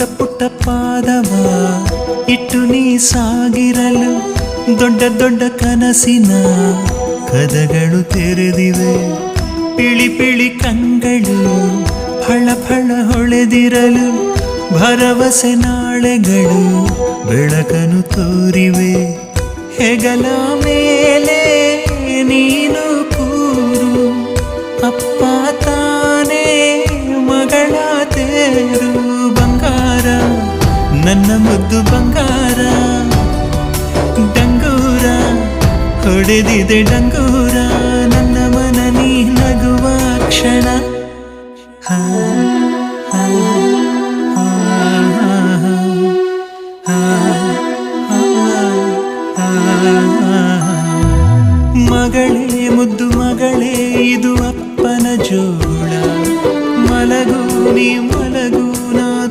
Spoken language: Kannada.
ಪುಟ್ಟ ಪುಟ್ಟ ಪಾದವ ಇಟ್ಟು ನೀ ಸಾಗಿರಲು ದೊಡ್ಡ ದೊಡ್ಡ ಕನಸಿನ ಕದಗಳು ತೆರೆದಿವೆ. ಪಿಳಿ ಪಿಳಿ ಕಂಗಳು ಫಳ ಫಳ ಹೊಳೆದಿರಲು ಭರವಸೆ ನಾಳೆಗಳು ಬೆಳಕನು ತೋರಿವೆ. ಹೆಗಲ ಮೇಲೆ ನೀನು ಕೂರು, ಅಪ್ಪ ನನ್ನ ಮುದ್ದು ಬಂಗಾರ. ಡಂಗೂರ, ಹೊಡೆದಿದೆ ಡಂಗೂರ. ನನ್ನ ಮನ ನೀ ನಗುವ ಕ್ಷಣ. ಹಾ. ಮಗಳೇ, ಮುದ್ದು ಮಗಳೇ, ಇದು ಅಪ್ಪನ ಜೋಳ. ಮಲಗು, ನೀ ಮಲಗು.